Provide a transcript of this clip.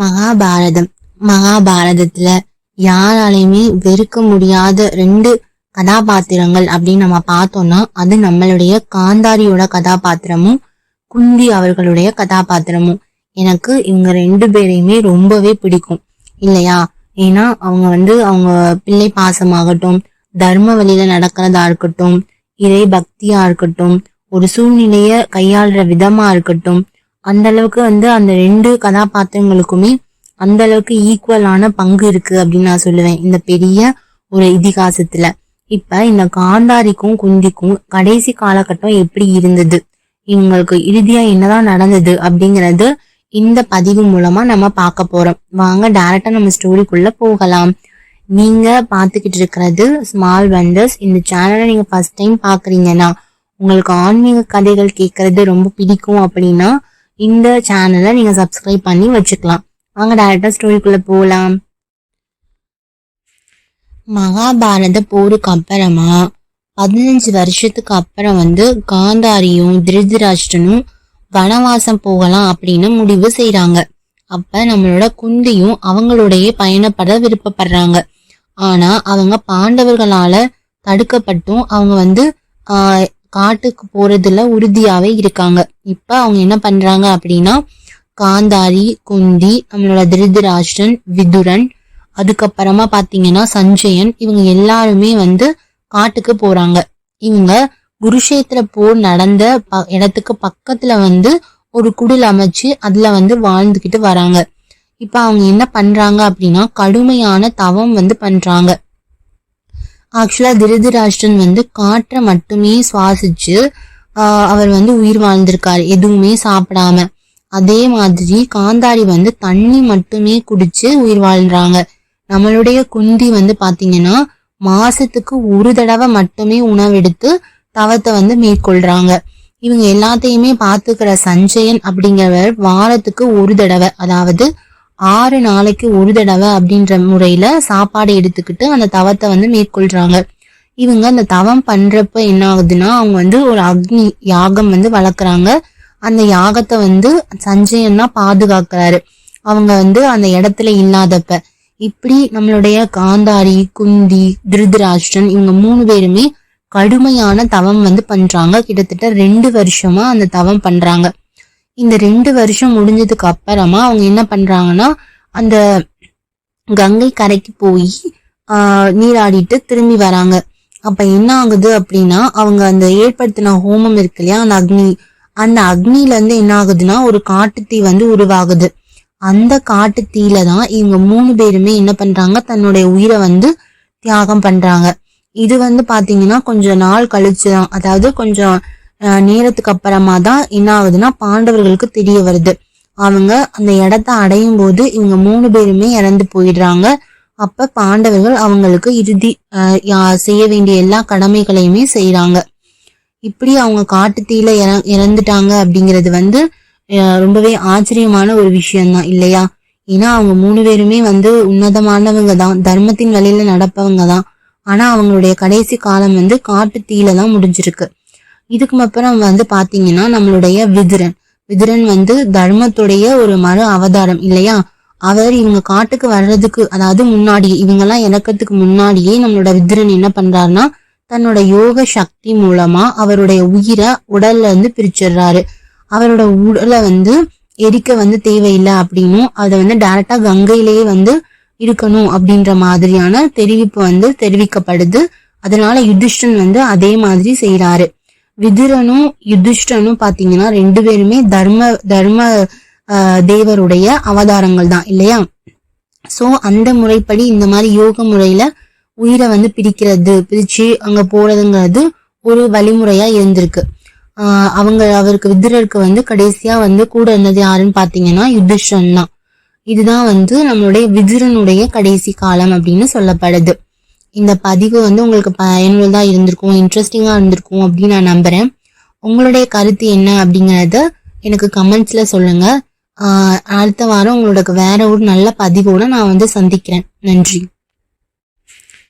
மகாபாரதம். மகாபாரதத்துல யாராலையுமே வெறுக்க முடியாத ரெண்டு கதாபாத்திரங்கள் அப்படின்னு நம்ம பார்த்தோம்னா அது நம்மளுடைய காந்தாரியோட கதாபாத்திரமும் குந்தி அவர்களுடைய கதாபாத்திரமும். எனக்கு இவங்க ரெண்டு பேரையுமே ரொம்பவே பிடிக்கும். இல்லையா? ஏன்னா அவங்க வந்து அவங்க பிள்ளை பாசமாகட்டும் தர்ம வழியில நடக்கிறதா இருக்கட்டும் இறை பக்தியா இருக்கட்டும் ஒரு சூழ்நிலைய கையாளுற விதமா இருக்கட்டும் அந்த அளவுக்கு வந்து அந்த ரெண்டு கதாபாத்திரங்களுக்குமே அந்த அளவுக்கு ஈக்குவலான பங்கு இருக்கு அப்படின்னு நான் சொல்லுவேன். இந்த பெரிய ஒரு இதிகாசத்துல. இப்ப இந்த காந்தாரிக்கும் குந்திக்கும் கடைசி காலகட்டம் எப்படி இருந்தது? இவங்களுக்கு இறுதியா என்னதான் நடந்தது அப்படிங்கறது இந்த பதிவு மூலமா நம்ம பார்க்க போறோம். வாங்க டைரக்டா நம்ம ஸ்டோரிக்குள்ள போகலாம். நீங்க பாத்துக்கிட்டு இருக்கிறது ஸ்மால் வண்டர்ஸ் இந்த சேனலை நீங்க ஃபர்ஸ்ட் டைம் பாக்குறீங்கன்னா உங்களுக்கு ஆன்மீக கதைகள் கேட்கறது ரொம்ப பிடிக்கும் அப்படின்னா இந்த சேனலை நீங்க சப்ஸ்கிரைப் பண்ணி வச்சுக்கலாம். வாங்க டேரக்டா ஸ்டோரிக்குள்ள போகலாம் மகாபாரத போருக்கு அப்புறமா பதினஞ்சு வருஷத்துக்கு அப்புறம் வந்து காந்தாரியும் திருதராஷ்டனும் வனவாசம் போகலாம் அப்படின்னு முடிவு செய்யறாங்க அப்ப நம்மளோட குந்தியும் அவங்களுடைய பயணப்பட விருப்பப்படுறாங்க. ஆனா அவங்க பாண்டவர்களால தடுக்கப்பட்டும் அவங்க வந்து ஆஹ் காட்டுக்கு போறதுல உறுதியாவே இருக்காங்க. இப்ப அவங்க என்ன பண்றாங்க அப்படின்னா காந்தாரி குந்தி நம்மளோட திருதராஷ்டன் விதுரன் அதுக்கப்புறமா பாத்தீங்கன்னா சஞ்சயன் இவங்க எல்லாருமே வந்து காட்டுக்கு போறாங்க. இவங்க குருஷேத்திர போர் நடந்த இடத்துக்கு பக்கத்துல வந்து ஒரு குடில் அமைச்சு அதுல வந்து வாழ்ந்துகிட்டு வராங்க. இப்ப அவங்க என்ன பண்றாங்க அப்படின்னா கடுமையான தவம் வந்து பண்றாங்க. ஆக்சுவலாக திருதராஷ்டிரன் வந்து காற்றை மட்டுமே சுவாசிச்சு அவர் வந்து உயிர் வாழ்ந்திருக்காரு. எதுவுமே சாப்பிடாம. அதே மாதிரி காந்தாரி வந்து தண்ணி மட்டுமே குடிச்சு உயிர் வாழ்றாங்க. நம்மளுடைய குந்தி வந்து பாத்தீங்கன்னா மாசத்துக்கு ஒரு தடவை மட்டுமே உணவெடுத்து தவத்தை வந்து மேற்கொள்றாங்க. இவங்க எல்லாத்தையுமே பார்த்துக்கிற சஞ்சயன் அப்படிங்கிறவர் வாரத்துக்கு ஒரு தடவை அதாவது ஆறு நாளைக்கு ஒரு தடவை அப்படின்ற முறையில சாப்பாடு எடுத்துக்கிட்டு அந்த தவத்தை வந்து மேற்கொள்றாங்க. இவங்க அந்த தவம் பண்றப்ப என்ன ஆகுதுன்னா அவங்க வந்து ஒரு அக்னி யாகம் வந்து வளர்க்குறாங்க. அந்த யாகத்தை வந்து சஞ்சயன் தான் பாதுகாக்கிறாரு. அவங்க வந்து அந்த இடத்துல இல்லாதப்ப. இப்படி நம்மளுடைய காந்தாரி குந்தி திருதராஷ்டன் இவங்க மூணு பேருமே கடுமையான தவம் வந்து பண்றாங்க. கிட்டத்தட்ட ரெண்டு வருஷமா அந்த தவம் பண்றாங்க. இந்த ரெண்டு வருஷம் முடிஞ்சதுக்கு அப்புறமா அவங்க என்ன பண்றாங்கன்னா அந்த கங்கை கரைக்கு போய் நீராடிட்டு திரும்பி வராங்க. அப்ப என்ன ஆகுது அப்படின்னா அவங்க அந்த ஏற்படுத்தின ஹோமம் இருக்கு இல்லையா அந்த அக்னி அந்த அக்னில இருந்து என்ன ஆகுதுன்னா ஒரு காட்டு தீ வந்து உருவாகுது. அந்த காட்டு தீல தான் இவங்க மூணு பேருமே என்ன பண்றாங்க தன்னுடைய உயிரை வந்து தியாகம் பண்றாங்க. இது வந்து பாத்தீங்கன்னா கொஞ்சம் நாள் கழிச்சுதான். அதாவது கொஞ்சம் நேரத்துக்கு அப்புறமா தான் என்ன ஆகுதுன்னா பாண்டவர்களுக்கு தெரிய வருது. அவங்க அந்த இடத்த அடையும் போது இவங்க மூணு பேருமே இறந்து போயிடுறாங்க. அப்ப பாண்டவர்கள் அவங்களுக்கு இறுதி செய்ய வேண்டிய எல்லா கடமைகளையுமே செய்யறாங்க இப்படி அவங்க காட்டு இற இறந்துட்டாங்க அப்படிங்கிறது வந்து ரொம்பவே ஆச்சரியமான ஒரு விஷயம்தான் இல்லையா? ஏன்னா அவங்க மூணு பேருமே வந்து உன்னதமானவங்க தான் தர்மத்தின் வழியில நடப்பவங்க தான். ஆனா அவங்களுடைய கடைசி காலம் வந்து காட்டு தான் முடிஞ்சிருக்கு. இதுக்கு அப்புறம் வந்து பாத்தீங்கன்னா நம்மளுடைய விதுரன். விதுரன் வந்து தர்மத்துடைய ஒரு மறு அவதாரம் இல்லையா? அவர் இவங்க காட்டுக்கு வர்றதுக்கு அதாவது முன்னாடி இவங்க எல்லாம் இறக்கிறதுக்கு முன்னாடியே நம்மளோட விதுரன் என்ன பண்றாருன்னா தன்னோட யோக சக்தி மூலமா அவருடைய உயிரை உடல்ல இருந்து பிரிச்சிடுறாரு. அவரோட உடலை வந்து எரிக்க வந்து தேவையில்லை அப்படின்னும் அதை வந்து டைரக்டா கங்கையிலேயே வந்து இருக்கணும் அப்படின்ற மாதிரியான தெரிவிப்பு வந்து தெரிவிக்கப்படுது. அதனால யுதிஷ்டன் வந்து அதே மாதிரி செய்யறாரு விதுரனும் யுதிஷ்டனும் பாத்தீங்கன்னா ரெண்டு பேருமே தர்ம தர்ம தேவருடைய அவதாரங்கள் தான் இல்லையா? சோ அந்த முறைப்படி இந்த மாதிரி யோக முறையில உயிரை வந்து பிரிக்கிறது பிரிச்சு அங்க போறதுங்கிறது ஒரு வழிமுறையா இருந்திருக்கு. ஆஹ் அவங்க அவருக்கு விதுரருக்கு வந்து கடைசியா வந்து கூட இருந்தது யாருன்னு பாத்தீங்கன்னா யுதிஷ்டன் தான். இதுதான் வந்து நம்மளுடைய விதுரனுடைய கடைசி காலம் அப்படின்னு சொல்லப்படுது. இந்த பதிவு வந்து உங்களுக்கு பயனுள்ளதா இருந்திருக்கும் இன்ட்ரெஸ்டிங்காக இருந்திருக்கும் அப்படின்னு நான் நம்புகிறேன் உங்களுடைய கருத்து என்ன அப்படிங்கறத எனக்கு கமெண்ட்ஸில் சொல்லுங்கள் அடுத்த வாரம் உங்களோட வேற ஒரு நல்ல பதிவோடு நான் வந்து சந்திக்கிறேன். நன்றி.